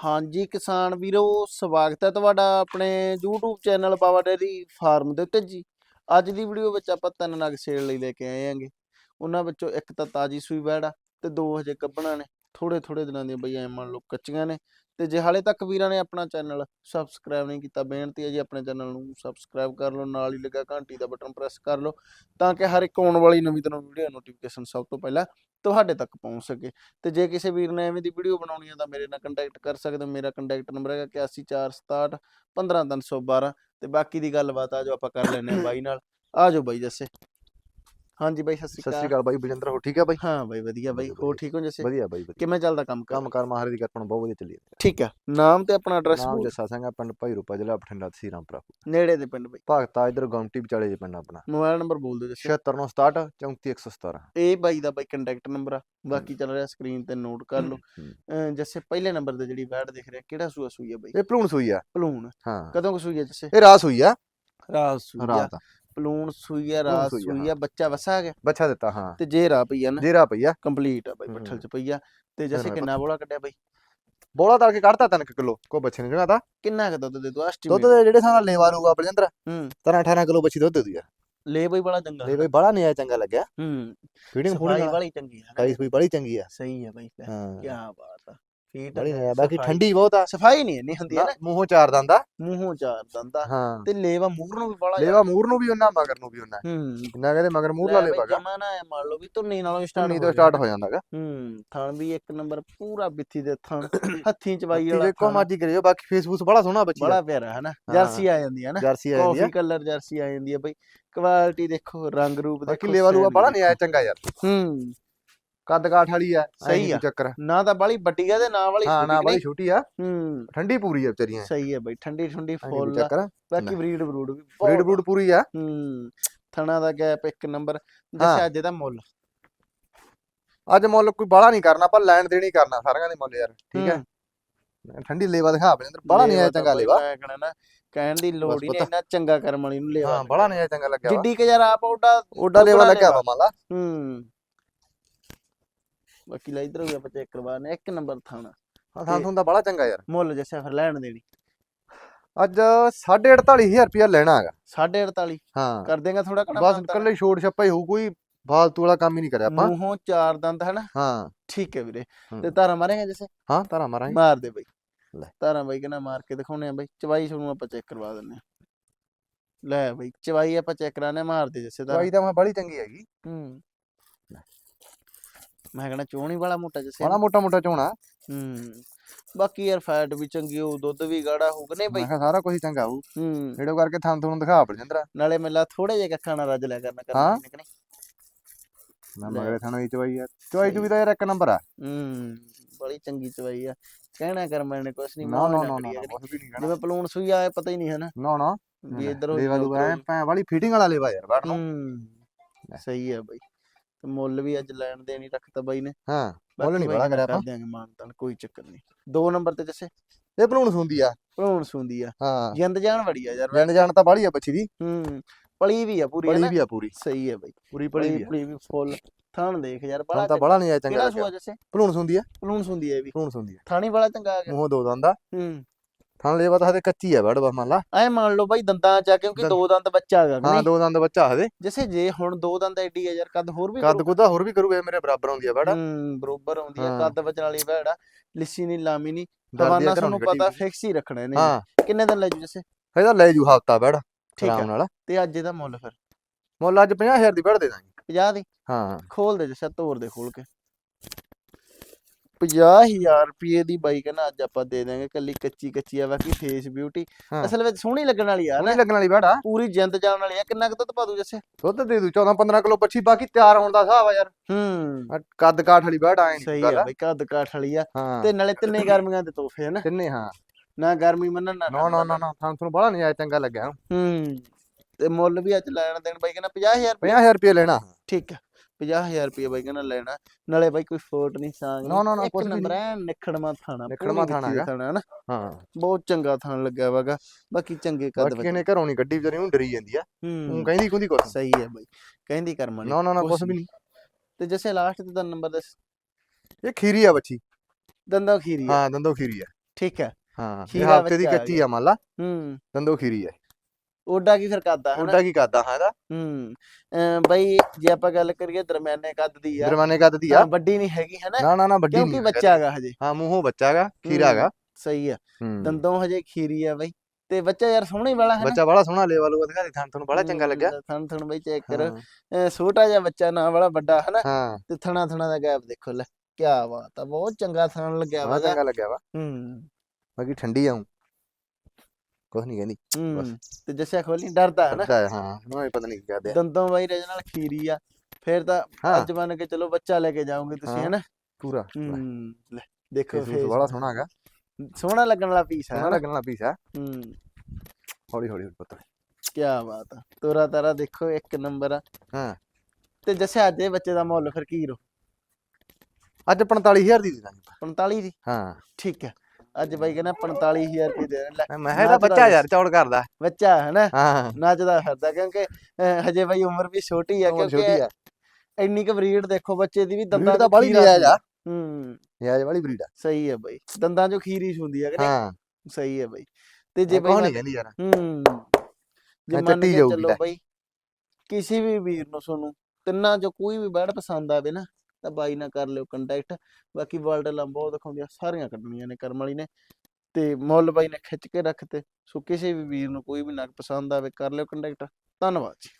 ਹਾਂਜੀ ਕਿਸਾਨ ਵੀਰੋ, ਸਵਾਗਤ ਹੈ ਤੁਹਾਡਾ ਆਪਣੇ YouTube channel Baba dairy farm ਦੇ ਉੱਤੇ ਜੀ। ਅੱਜ ਦੀ ਵੀਡੀਓ ਵਿੱਚ ਆਪਾਂ ਤਿੰਨ ਨਗ ਸੇਲ ਲਈ ਲੈ ਕੇ ਆਏ ਆਂਗੇ ਉਹਨਾਂ ਵਿੱਚੋਂ ਇੱਕ ਤਾਂ ਤਾਜੀ ਸੂਈ ਵੈੜ ਆ ਤੇ ਦੋ ਹਜੇ ਕੱਬਣਾ ਨੇ। ਥੋੜੇ ਥੋੜੇ ਦਿਨਾਂ ਦੀਆਂ ਬਈ ਐ ਮੰਨ ਲਓ ਕੱਚੀਆਂ ਨੇ। ਤੇ ਜੇ ਹਾਲੇ ਤੱਕ ਵੀਰਾਂ ਨੇ ਆਪਣਾ ਚੈਨਲ ਸਬਸਕ੍ਰਾਈਬ ਨਹੀਂ ਕੀਤਾ, ਬੇਨਤੀ ਹੈ ਜੀ ਆਪਣੇ ਚੈਨਲ ਨੂੰ ਸਬਸਕ੍ਰਾਈਬ ਕਰ ਲਓ, ਨਾਲ ਹੀ ਲੱਗਾ ਘੰਟੀ ਦਾ ਬਟਨ ਪ੍ਰੈਸ ਕਰ ਲਓ, ਤਾਂ ਕਿ ਹਰ ਇੱਕ ਆਉਣ ਵਾਲੀ ਨਵੀਂ ਤੋਂ ਨਵੀਂ ਵੀਡੀਓ ਨੋਟੀਫਿਕੇਸ਼ਨ ਸਭ ਤੋਂ ਪਹਿਲਾਂ ਤੁਹਾਡੇ ਤੱਕ ਪਹੁੰਚ ਸਕੇ। ਤੇ ਜੇ ਕਿਸੇ ਵੀਰ ਨੇ ਐਵੇਂ ਦੀ ਵੀਡੀਓ ਬਣਾਉਣੀ ਹੈ ਤਾਂ ਮੇਰੇ ਨਾਲ ਕੰਟੈਕਟ ਕਰ ਸਕਦੇ ਹੋ। ਮੇਰਾ ਕੰਟੈਕਟ ਨੰਬਰ ਹੈਗਾ 8147 15312 ਤੇ ਬਾਕੀ ਦੀ ਗੱਲਬਾਤ ਆ ਜੋ ਆਪਾਂ ਕਰ ਲੈਨੇ ਆ ਬਾਈ ਨਾਲ। ਆ ਜਾਓ ਬਾਈ, ਜੱਸੇ। ਹਾਂਜੀ ਬਾਈ ਸਤਿ ਸਤਿ ਸ਼੍ਰੀ ਸ਼੍ਰੀ ਅਕਾਲ ਬਾਈ ਬਜਿੰਦਰ ਹੋ ਠੀਕ ਆ ਬਾਈ? ਹਾਂ ਬਾਈ ਵਧੀਆ ਬਾਈ ਵਧੀਆ। ਠੀਕ ਹੋ ਜੱਸੇ? ਵਧੀਆ ਬਾਈ ਕਿਵੇਂ ਚੱਲਦਾ ਕੰਮ ਕਰ? ਕੰਮ ਕਾਰ ਮਹਾਰਾਜ ਦੀ ਕਿਰਪਾ ਨਾਲ ਬਹੁਤ ਵਧੀਆ ਚੱਲੀ ਜਾਂਦਾ ਠੀਕ ਆ। ਨਾਮ ਤੇ ਆਪਣਾ ਐਡਰੈਸ ਨਾਮ ਜੱਸਾ ਸਿੰਘ ਆ ਪਿੰਡ ਭਾਈ ਰੂਪਾ ਜ਼ਿਲ੍ਹਾ ਬਠਿੰਡਾ ਤਹਿਸੀਲ ਰਾਮਪੁਰਾ ਨੇੜੇ ਦੇ ਪਿੰਡ ਬਾਈ। ਭਗਤਾ ਇਧਰ ਗੌਂਟੀ ਵਿਚਾਲੇ ਜੇ ਪਿੰਡ ਆਪਣਾ। ਮੋਬਾਈਲ ਨੰਬਰ ਬੋਲ ਦਿਓ ਜੱਸੇ। 7667 34117 ਇਹ ਬਾਈ ਦਾ ਬਾਈ ਕੰਟੈਕਟ ਨੰਬਰ ਆ। ਬਾਕੀ ਚੱਲ ਰਿਹਾ ਸਕਰੀਨ ਤੇ ਨੋਟ ਕਰ ਲਓ। ਜੱਸੇ ਪਹਿਲੇ ਨੰਬਰ ਤੇ ਜਿਹੜੀ ਵੈਡ ਦਿਖ ਰਿਹਾ ਕਿਹੜਾ ਸੂਆ ਸੂਈ ਆ ਬਾਈ? ਇਹ ਭਲੂਣ ਸੂਈ ਆ। ਪਲੂਣ ਹਾਂ। ਕਦੋਂ ਕੁ ਸੂਈ ਆ ਜੱਸੇ? ਇਹ ਰਾਤ ਸੂਈ ਆ। ਰਾਤ ਸੂਈ ਆ। ਰਾਤ ਪਲੂਣ ਸੂਈ ਆ ਰਾਤ ਸੂਈ ਆ, ਸੂਈ ਆ ਬੱਚਾ ਵਸਾ ਗਿਆ। ਬੱਚਾ ਦਿੱਤਾ ਹਾਂ। ਤੇ ਜੇਰਾ ਪਈ ਆ ਨਾ। ਜੇਰਾ ਪਈ ਆ। ਕੰਪਲੀਟ ਆ ਬਾਈ ਬੱਠਲ। ਚ ਪਈ ਆ। ਤੇ ਜੱਸੇ ਧੰਨਵਾਦ। ਕਿੰਨਾ ਬੋਲਾ ਕੱਢਿਆ ਬਾਈ? ਬੋਲਾ ਤੜ ਕੇ ਕੱਢਤਾ 3 ਕਿਲੋ। ਕੋ ਬੱਚੇ ਨੇ ਜਗਾ ਤਾਂ ਕਿੰਨਾ ਕ ਦੁੱਧ ਦੇ ਦੋ ਦੁੱਧ ਐਸਟੀਮੇਟ ਦੇ ਜਿਹੜੇ ਸਾਨਾ ਲੇਵਾ ਲੂਗਾ ਬਲਜਿੰਦਰ ਹੂੰ। 17 18 ਕਿਲੋ ਬੱਚੀ ਦੁੱਧ ਦੇ ਦੂ ਯਾਰ ਲੈ ਬਾਈ ਬੜਾ ਚੰਗਾ ਲੈ ਬਈ ਬੜਾ ਆਇਆ ਚੰਗਾ ਲੱਗਿਆ। ਹੂੰ। ਫੀਡਿੰਗ ਸਫ਼ਾਈ ਫੂਡਿੰਗ ਵਾਲੀ ਚੰਗੀ ਆ। ਸਾਈਜ਼ ਵੀ ਬੜੀ ਚੰਗੀ ਆ। ਸਹੀ ਆ ਬਾਈ ਕੀ ਹਾਂ। ਬਾਤ ਫੀਟ ਬੜੀ ਨਹੀਂ ਆਇਆ ਬਾਕੀ ਠੰਡੀ ਬਹੁਤ ਆ। ਸਫ਼ਾਈ ਨਹੀਂ ਇੰਨੀ ਹੁੰਦੀ ਆ ਨਾ। ਮੂੰਹੋਂ ਚਾਰ ਦੰਦਾ ਮੂੰਹੋਂ ਚਾਰ ਦੰਦਾ ਹਾਂ। ਤੇ ਲੇਵਾ ਮੂਰ ਨੂੰ ਵੀ ਬੜਾ ਲੇਵਾ ਮੂਰ ਨੂੰ ਵੀ ਉਹਨਾਂ ਮਗਰ ਨੂੰ ਵੀ ਉਹਨਾਂ ਹੂੰ। ਕਿੰਨਾ ਕਹਿੰਦੇ ਮਗਰ ਮੂਰ ਲਾ ਲੇਵਾ ਗਾ ਜਮਾਨਾ ਹੈ ਮੰਨ ਲਓ ਵੀ ਧੁੰਨੀ ਨਾਲੋਂ ਸਟਾਰਟ ਧੁੰਨੀ ਤੋਂ ਸਟਾਰਟ ਹੋ ਜਾਂਦਾਗਾ। ਹੂੰ ਥਣ ਵੀ ਇੱਕ ਨੰਬਰ ਪੂਰਾ ਬਿੱਥੀ ਦੇ ਥਣ। ਹੱਥੀਂ ਚਵਾਈ ਵਾਲਾ ਦੇਖੋ ਮਰਜ਼ੀ ਕਰਿਓ ਬਾਕੀ ਫੇਸਬੁੱਕ ਬੜਾ ਸੋਹਣਾ ਬੱਚੀ ਬੜਾ ਪਿਆਰਾ ਹੈ ਨਾ ਹਾਂ। ਜਰਸੀ ਆ ਜਾਂਦੀ ਹੈ ਨਾ ਜਰਸੀ ਆ ਜਾਂਦੀ ਆ। ਕਾਫੀ ਕਲਰ ਜਰਸੀ ਆ ਜਾਂਦੀ ਹੈ ਬਈ। ਕੁਆਲਿਟੀ ਦੇਖੋ ਰੰਗ ਰੂਪ ਬਾਕੀ ਦੇਖੋ ਲੇਵਾ ਲੂਆ ਬੜਾ ਨਹੀਂ ਆਇਆ। ਚੰਗਾ ਯਾਰ। ਹੂੰ। ਕੱਦ ਕਾਠ ਵਾਲੀ ਆ ਸਹੀ ਆ। ਚੱਕਰ। ਨਾ ਤਾਂ ਬਾਲੀ ਵੱਡੀ ਆ ਤੇ ਨਾ ਵਾਲੀ ਹਾਂ ਨਾ ਨਹੀਂ? ਛੋਟੀ ਆ। ਹੂੰ। ਠੰਡੀ ਪੂਰੀ ਆ ਵਿਚਾਰੀਆਂ ਸਹੀ ਹੈ ਬਈ ਠੰਡੀ ਠੰਡੀ ਫੁੱਲ ਆ। ਚੱਕਰ ਬਾਕੀ। ਬਰੀਡ ਬਰੂਡ ਵੀ ਬਰੀਡ ਬਰੂਡ ਪੂਰੀ ਆ। ਆ। ਹੂੰ ਥਣਾ ਦਾ ਗੈਪ ਇੱਕ ਨੰਬਰ। ਦੱਸਿਆ ਅੱਜ ਦਾ ਮੁੱਲ। ਅੱਜ ਮੁੱਲ ਕੋਈ ਬੜਾ ਨਹੀਂ ਕਰਨਾ ਪਰ ਲੈਣ ਦੇਣੀ ਕਰਨਾ ਸਾਰਿਆਂ ਦੇ ਮੁੱਲ ਯਾਰ ਠੀਕ ਹੈ। ਠੰਡੀ ਲੇਵਾ ਦਿਖਾ ਬਲਿੰਦਰ ਬੜਾ ਨਹੀਂ ਆਇਆ ਚੰਗਾ ਲੇਵਾ। ਕਹਿਣਾ ਦੀ ਲੋੜ ਹੀ। ਨਹੀਂ ਇੰਨਾ ਚੰਗਾ ਕਰਮ ਵਾਲੀ ਨੂੰ ਲੇਵਾ ਹਾਂ ਬੜਾ ਨਹੀਂ ਆਇਆ ਚੰਗਾ ਲੱਗਿਆ ਜਿੱਡੀ ਕਿ ਯਾਰ ਆਪ ਉਹਦਾ ਓਡਾ ਲੇਵਾ ਲੱਗਿਆ ਵਾ ਮੰਨ ਲਾ ਹੂੰ। ਬਾਕੀ ਲੈ ਇਧਰ ਹੋ ਗਿਆ ਆਪਾਂ ਚੈੱਕ ਕਰਵਾਣੇ ਇੱਕ ਨੰਬਰ ਥਾਣਾ ਹਾਂ ਥਾਂ ਦਾ ਬੜਾ ਚੰਗਾ ਯਾਰ। ਮੁੱਲ ਜੱਸਿਆ ਫਿਰ ਲੈਣ ਦੇਣੀ। ਅੱਜ 48500 ਰੁਪਇਆ ਲੈਣਾ ਹੈਗਾ। 48.5 ਹਾਂ। ਕਰ ਦੇਗਾ ਥੋੜਾ ਘਣਾ ਬਸ ਇਕੱਲੇ ਛੋੜ ਛੱਪਾ ਹੀ ਹੋਊ ਕੋਈ ਫਾਲਤੂ ਵਾਲਾ ਕੰਮ ਹੀ ਨਹੀਂ ਕਰਿਆ ਆਪਾਂ। ਮੂੰਹੋਂ ਚਾਰ ਦੰਦ ਹੈ ਨਾ ਹਾਂ। ਠੀਕ ਹੈ ਵੀਰੇ। ਤੇ ਤਾਰਾ ਮਾਰੇਗਾ ਜੈਸੇ? ਹਾਂ ਤਾਰਾ ਮਾਰਾਂਗੇ। ਮਾਰ ਦੇ ਬਈ। ਲੈ। ਤਾਰਾ ਬਾਈ ਕਹਿੰਦਾ ਮਾਰ ਕੇ ਦਿਖਾਉਣੇ ਆ ਬਈ। ਚਵਾਈ ਤੁਹਾਨੂੰ ਆਪਾਂ ਚੈੱਕ ਕਰਵਾ ਦਿੰਨੇ ਆ ਲੈ ਬਈ ਚਵਾਈ ਆਪਾਂ ਚੈੱਕ ਕਰਾਣੇ ਮਾਰ ਦੇ ਜੈਸੇ ਤਾਰਾ। ਦਵਾਈ ਤਾਂ ਮੈਂ ਬੜੀ ਚੰਗੀ ਹੈਗੀ। ਹੂੰ। ਮੈਂ ਕਹਿੰਦਾ ਚੋਣੀ ਵਾਲਾ ਮੋਟਾ ਜੈਸੇ ਬੜਾ ਮੋਟਾ ਮੋਟਾ ਝੋਣਾ ਹੂੰ। ਬਾਕੀ ਯਾਰ ਫੈਟ ਵੀ ਚੰਗੀ ਹੋਊ ਦੁੱਧ ਵੀ ਗਾੜਾ ਹੋਊਗਾ ਨਹੀਂ ਬਈ? ਮੈਂ ਕਿਹਾ ਸਾਰਾ ਕੁਝ ਚੰਗਾ ਹੋਊ। ਹੂੰ। ਵੀਡੀਓ ਕਰਕੇ ਥਾਂ ਤੁਹਾਨੂੰ ਦਿਖਾ ਬਲਜਿੰਦਰਾ ਨਾਲੇ ਮੇਲਾ ਥੋੜੇ ਜਿਹਾ ਕੱਖਾਂ ਨਾਲ ਰੱਜ ਲਿਆ ਕਰਨਾ ਹਾਂ। ਕਰਨਾ ਕਿ ਨਹੀਂ ਮੈਂ। ਮਗਰੇ ਥਾਂ ਦੀ ਚਵਾਈ ਆ। ਚਵਾਈ ਚੁਵੀ ਦਾ ਯਾਰ ਇੱਕ ਨੰਬਰ ਆ। ਹੂੰ ਬੜੀ ਚੰਗੀ ਚਵਾਈ ਆ। ਕਹਿਣਾ ਕਰ ਮੈਨੇ ਕੁਛ ਨਹੀਂ ਨਾ ਨਾ ਨਾ ਨਾ ਕੁਝ ਵੀ ਨਹੀਂ ਕਹਿਣਾ। ਜਿਵੇਂ ਪਲੂਣ ਸੂਈ ਆਏ ਪਤਾ ਹੀ ਨਹੀਂ ਹੈ ਨਾ ਨਾ। ਨਾ ਵੀ ਇੱਧਰ ਹੋ ਲੇਵਾ ਹੋ ਐ ਭੈਂ ਵਾਲੀ ਫਿਟਿੰਗ ਵਾਲਾ ਲੇਵਾ ਯਾਰ ਬੈਠ ਨੂੰ। ਹੂੰ। ਸਹੀ ਹੈ ਬਾਈ। ਤੇ ਮੁੱਲ ਵੀ ਅੱਜ ਲੈਣ ਦੇਣੀ ਰੱਖਤਾ ਬਾਈ ਨੇ। ਹਾਂ ਮੁੱਲ ਨਹੀਂ ਬੜਾ ਕਰਿਆ ਕਰ ਆਪਾਂ। ਦਿਆਂਗੇ ਮਾਨਤਾਨ ਕੋਈ ਚੱਕਰ ਨਹੀਂ ਦੋ ਨੰਬਰ ਤੇ ਜੱਸੇ। ਇਹ ਭਲੂਣ ਸੁੰਦੀ ਆ। ਪਲੂਣ ਸੁੰਦੀ ਆ। ਹਾਂ। ਜਿੰਦ ਜਾਨ ਵੜੀ ਆ ਯਾਰ। ਜਣ ਜਾਣ ਤਾਂ ਬਾੜੀ ਆ ਬੱਚੀ ਦੀ। ਹੂੰ ਪਲੀ ਵੀ ਆ ਪੂਰੀ ਹੈ ਬੜੀ ਨਾ ਵੀ ਆ ਪੂਰੀ। ਸਹੀ ਹੈ ਬਾਈ। ਪੂਰੀ ਪਲੀ ਵੀ ਆ। ਪਲੀ ਵੀ ਫੁੱਲ। ਥਣ ਦੇਖ ਯਾਰ ਬੜਾ ਤਾਂ ਬੜਾ ਨਹੀਂ ਆਇਆ ਚੰਗਾ ਕਿਹੜਾ ਸੂਆ ਜੱਸੇ? ਭਲੂਣ ਸੁੰਦੀ ਆ। ਪਲੂਣ ਸੁੰਦੀ ਹੈ ਇਹ ਵੀ। ਭਲੂਣ ਸੁੰਦੀ ਆ। ਥਾਣੀ ਵਾਲਾ ਚੰਗਾ ਆ ਗਿਆ। ਮੂੰਹੋਂ ਦੋ ਦੰਦਾ ਹੂੰ। ਥਾਂ ਲੇਵਾ ਤਾਂ ਹਦੇ ਕੱਚੀ ਆ ਬੈੜ ਬਸ ਮੰਨ ਲਾ। ਐ ਮੰਨ ਲਓ ਬਾਈ ਦੰਦਾਂ ਚ ਆ ਕਿਉਂਕਿ ਦੋ ਦੰਦ ਬੱਚਾ ਹੈਗਾ ਹਾਂ ਦੋ ਦੰਦ ਬੱਚਾ ਹਦੇ ਜਿਸੇ ਜੇ ਹੁਣ ਦੋ ਦੰਦ ਐਡੀ ਆ ਯਾਰ ਕੱਦ ਹੋਰ ਵੀ ਕੱਦ। ਕੁਦਾ ਹੋਰ ਵੀ ਕਰੂਗਾ ਮੇਰੇ ਬਰਾਬਰ ਆਉਂਦੀ ਆ ਬੈੜ ਹੂੰ ਬਰੋਬਰ ਆਉਂਦੀ ਆ। ਕੱਦ ਬਚਣ ਵਾਲੀ ਭੈੜ ਆ। ਲਿੱਸੀ ਨਹੀਂ ਲਾਮੀ ਨਹੀਂ। ਆ ਦਵਾਨਾ ਤੁਹਾਨੂੰ ਪਤਾ। ਫਿਕਸ ਹੀ ਰੱਖਣੇ ਨੇ। ਹਾਂ। ਕਿੰਨੇ ਦਿਨ ਲੈ ਜੂ ਜਿਸੇ? ਇਹਦਾ ਲੈ ਜੂ ਹਫਤਾ ਬੈੜ ਠੀਕ ਹੈ ਨਾਲ। ਤੇ ਅੱਜ ਇਹਦਾ ਮੁੱਲ ਫਿਰ? ਮੁੱਲ ਅੱਜ 50000 ਦੀ ਬੈੜ ਦੇ ਦਾਂਗੇ। 50 ਦੀ? ਹਾਂ। ਖੋਲ ਦੇ ਜਿਸੇ ਤੋਰ ਦੇ ਖੋਲ ਕੇ। 50000 ਰੁਪਏ ਦੀ ਬਾਈ ਕਹਿੰਦਾ ਅੱਜ ਆਪਾਂ ਦੇ ਦਾਂਗੇ ਕੱਲੀ ਕੱਚੀ ਕੱਚੀ ਆ ਬਾਕੀ ਫੇਸ ਬਿਊਟੀ ਹਾਂ। ਅਸਲ ਵਿੱਚ ਸੋਹਣੀ ਲੱਗਣ ਵਾਲੀ ਆ ਨਾ। ਨਹੀਂ ਲੱਗਣ ਵਾਲੀ ਬੈੜ। ਆ ਪੂਰੀ ਜਿੰਦ ਜਾਣ ਵਾਲੀ ਆ। ਕਿੰਨਾ ਕੁ ਦੁੱਧ ਪਾ ਦੂ ਜਿਸੇ? ਦੁੱਧ ਦੇ ਦੂ 14 15 ਕਿਲੋ ਬੱਚੀ ਬਾਕੀ ਤਿਆਰ ਹੋਣ ਦਾ ਹਿਸਾਬ ਆ ਯਾਰ। ਹੂੰ। ਆਹ ਕੱਦ ਕਾਠ ਵਾਲੀ ਬੈੜ ਆਏ ਸਹੀ ਆ ਬਈ ਕੱਦ ਕਾਠ ਵਾਲੀ ਆ। ਹਾਂ। ਤੇ ਨਾਲੇ ਤਿੰਨੇ ਗਰਮੀਆਂ ਦੇ ਤੋਹਫੇ ਹਨ ਤਿੰਨੇ ਹਾਂ। ਨਾ ਗਰਮੀ ਮੰਨਣ ਨਾ ਨਾ ਠੰਡ ਨਾ ਨਾ ਮੰਨਣ। ਨਾ ਤੁਹਾਨੂੰ ਬੜਾ ਨਹੀਂ ਆਇਆ ਚੰਗਾ ਲੱਗਿਆ। ਹੂੰ। ਤੇ ਮੁੱਲ ਵੀ ਅੱਜ ਲੈਣ ਦੇਣ ਬਾਈ ਕਹਿੰਦਾ 50000 ਰੁਪਏ 50000 ਰੁਪਏ ਲੈਣਾ। ਠੀਕ ਆ। 50000 ਰੁਪਏ ਬਾਈ ਕਹਿੰਦਾ ਲੈਣਾ ਨਾਲੇ ਬਾਈ ਕੋਈ ਫੋਟ ਨਹੀਂ ਸਾਂਗ ਨਾ, ਨਾ, ਨਾ, ਵੀ ਨੰਬਰ ਐ ਨਿਖੜਮਾ ਥਾਣਾ ਨਿਖੜਵਾਂ ਥਾਣਾ ਹੈਗਾ। ਹਾਂ। ਬਹੁਤ ਚੰਗਾ ਥਾਣ ਲੱਗਿਆ ਵਾਗਾ ਬਾਕੀ ਚੰਗੇ ਕੱਦ ਬਾਕੀ ਇਹਨੇ ਘਰੋਂ ਨਹੀਂ ਗੱਡੀ ਵਿਚਾਰੀ ਨੂੰ ਡਰੀ ਜਾਂਦੀ ਆ। ਉਹ ਹੂੰ ਕਹਿੰਦੀ ਕੁੰਦੀ ਕੁਛ ਸਹੀ ਹੈ ਬਾਈ ਕਹਿੰਦੀ ਕਰਮ ਨਾ ਨਾ ਨਾ ਕੁਛ ਵੀ ਨਹੀਂ। ਤੇ ਜੈਸੇ ਲਾਸਟ ਤੇ ਦਾ ਨੰਬਰ ਦੱਸ। ਇਹ ਖੀਰੀ ਆ ਬੱਚੀ। ਦੰਦਾ ਖੀਰੀ ਆ। ਹਾਂ ਦੰਦੋ ਖੀਰੀ ਆ। ਠੀਕ ਹੈ। ਹਾਂ ਇਹ ਹਫ਼ਤੇ ਦੀ ਆ ਕੱਚੀ ਆ ਮੰਨ ਲਾ। ਹੂੰ। ਦੰਦੋ ਖੀਰੀ ਹੈ ਓਡਾ ਕੀ ਫਿਰ ਕਰਦਾ ਹਨਾ? ਉਹਦਾ ਕੀ ਕਰਦਾ ਹਾਂ। ਇਹਦਾ ਹੂੰ ਬਈ ਜੇ ਆਪਾਂ ਗੱਲ ਕਰੀਏ ਦਰਮਿਆਨੇ ਕੱਦ ਦੀ ਆ। ਦਰਮਾਨੇ ਕੱਦ ਦੀ ਆ। ਹਾਂ, ਵੱਡੀ ਨਹੀਂ ਹੈਗੀ ਹਨਾ? ਨਾ ਨਾ ਨਾ ਵੱਡੀ ਕਿਉਂਕਿ ਨਹੀਂ ਬੱਚਾ ਹੈਗਾ ਹਜੇ। ਹਾਂ ਮੂੰਹੋਂ ਬੱਚਾ ਹੈਗਾ ਖੀਰਾ ਹੂੰ, ਹੈਗਾ ਸਹੀ ਆ। ਹੂੰ। ਦੰਦੋਂ ਹਜੇ ਖੀਰੀ ਆ ਬਈ। ਤੇ ਬੱਚਾ ਯਾਰ ਸੋਹਣਾ ਹੀ ਵਾਲਾ ਹੈ ਬੱਚਾ ਬੜਾ ਸੋਹਣਾ ਲੈਵਲ ਉਹ ਦਿਖਾ ਦੇ ਥਣ ਤੁਹਾਨੂੰ ਬੜਾ ਚੰਗਾ ਲੱਗਿਆ ਥਣ ਥਣ ਬਈ ਚੈੱਕ ਕਰੋ। ਹਾਂ, ਛੋਟਾ ਜਿਹਾ ਬੱਚਾ ਨਾ ਵਾਲਾ ਵੱਡਾ ਹਾਂ। ਤੇ ਥਣਾ ਥਣਾ ਦਾ ਗੈਪ ਦੇਖੋ ਲੈ ਕੀ ਬਾਤ ਆ। ਬਹੁਤ ਚੰਗਾ ਥਣ ਲੱਗਿਆ ਵਾ ਬੜਾ। ਚੰਗਾ ਲੱਗਿਆ ਵਾ। ਹੂੰ। ਬਾਕੀ ਠੰਡੀ ਆਉਂ ਕੁਛ ਨਹੀਂ ਕਹਿੰਦੀ ਹੂੰ ਤੇ ਜੱਸਿਆ ਖੋਲੀ ਡਰਦਾ ਹੈ ਨਾ? ਹੈ, ਹਾਂ ਉਹ ਪਤਾ ਨਹੀਂ ਕੀ ਕਰਦੇ ਆ। ਦੰਦੋਂ ਬਾਈ ਰਜ ਨਾਲ ਖੀਰੀ ਆ ਫਿਰ ਤਾਂ ਹਾਂ। ਅੱਜ ਮੰਨ ਕੇ ਚਲੋ ਬੱਚਾ ਲੈ ਕੇ ਜਾਓਗੇ ਤੁਸੀਂ ਹਾਂ, ਹਨਾ? ਪੂਰਾ। ਹੂੰ ਲੈ। ਦੇਖੋ ਫੇਸ ਬੜਾ ਸੋਹਣਾ ਹੈਗਾ। ਸੋਹਣਾ ਲੱਗਣ ਵਾਲਾ ਪੀਸ ਹੈ ਸੋਹਣਾ ਲੱਗਣ ਵਾਲਾ ਪੀਸ ਆ ਹੂੰ। ਹੌਲੀ ਹੌਲੀ ਪੁੱਤ। ਕੀ ਬਾਤ ਆ। ਤੋਰਾ ਤਾਰਾ ਦੇਖੋ ਇੱਕ ਨੰਬਰ ਆ। ਹਾਂ। ਤੇ ਜੱਸਿਆ ਅੱਜ ਇਹ ਬੱਚੇ ਦਾ ਮੁੱਲ ਫਿਰ ਕੀ ਰੋ? ਅੱਜ 45000 ਦੀ ਦੇ ਦਾਂਗੇ 45 ਦੀ? ਹਾਂ। ਠੀਕ ਹੈ। ਅੱਜ ਬਾਈ ਕਹਿੰਦਾ 45000 ਰੁਪਏ ਦੇ ਦੇਣ। ਲੈ ਮੈਂ ਕਿਹਾ ਇਹਦਾ ਬੱਚਾ ਯਾਰ ਚੌੜ ਕਰਦਾ। ਬੱਚਾ ਹੈ ਨਾ ਹਾਂ। ਨੱਚਦਾ ਫਿਰਦਾ ਕਿਉਂਕਿ ਅਹ, ਹਜੇ ਬਾਈ ਉਮਰ ਵੀ ਛੋਟੀ ਆ ਉਮਰ ਛੋਟੀ ਕਿਉਂਕਿ ਆ। ਇੰਨੀ ਕੁ ਬਰੀਡ ਦੇਖੋ ਬੱਚੇ ਦੀ ਵੀ ਬਰੀਡ ਦੰਦਾਂ ਤਾਂ ਚੋਂ ਬੜੀ ਖੀਰ ਆ ਆ। ਹੂੰ। ਨਿਆਜ ਵਾਲੀ ਬਰੀਡ ਆ। ਸਹੀ ਹੈ ਬਾਈ। ਦੰਦਾਂ ਚੋਂ ਖੀਰੀ ਹੁੰਦੀ ਹੈ ਕਿ ਨਹੀਂ? ਹਾਂ। ਸਹੀ ਹੈ ਬਾਈ। ਤੇ ਜੇ ਜੇ ਬਾਈ ਨਹੀਂ ਕਹਿੰਦੀ ਯਾਰ। ਹੂੰ। ਜੇ ਮੈਂ ਮੰਨ ਚੱਟੀ ਕੇ ਜਾਊਗੀ ਚੱਲੋ ਲੈ। ਬਾਈ ਕਿਸੇ ਵੀ ਵੀਰ ਨੂੰ ਤੁਹਾਨੂੰ ਤਿੰਨਾਂ ਚੋਂ ਕੋਈ ਵੀ ਬੈਡ ਪਸੰਦ ਆਵੇ ਨਾ ਤਾਂ ਬਾਈ ਨਾਲ ਕਰ ਲਿਓ ਕੰਟੈਕਟ ਬਾਕੀ ਵਰਲਡ ਲੰਬੋ ਦਿਖਾਉਂਦੀਆਂ, ਸਾਰੀਆਂ ਕੱਢਣੀਆਂ ਨੇ ਕਰਮ ਵਾਲੀ ਨੇ। ਤੇ ਮੁੱਲ ਬਾਈ ਨੇ ਖਿੱਚ ਕੇ ਰੱਖਤੇ। ਸੋ ਕਿਸੇ ਵੀ ਵੀਰ ਨੂੰ ਕੋਈ ਵੀ ਨਗ ਪਸੰਦ ਆਵੇ, ਕਰ ਲਿਓ ਕੰਟੈਕਟ ਧੰਨਵਾਦ ਜੀ।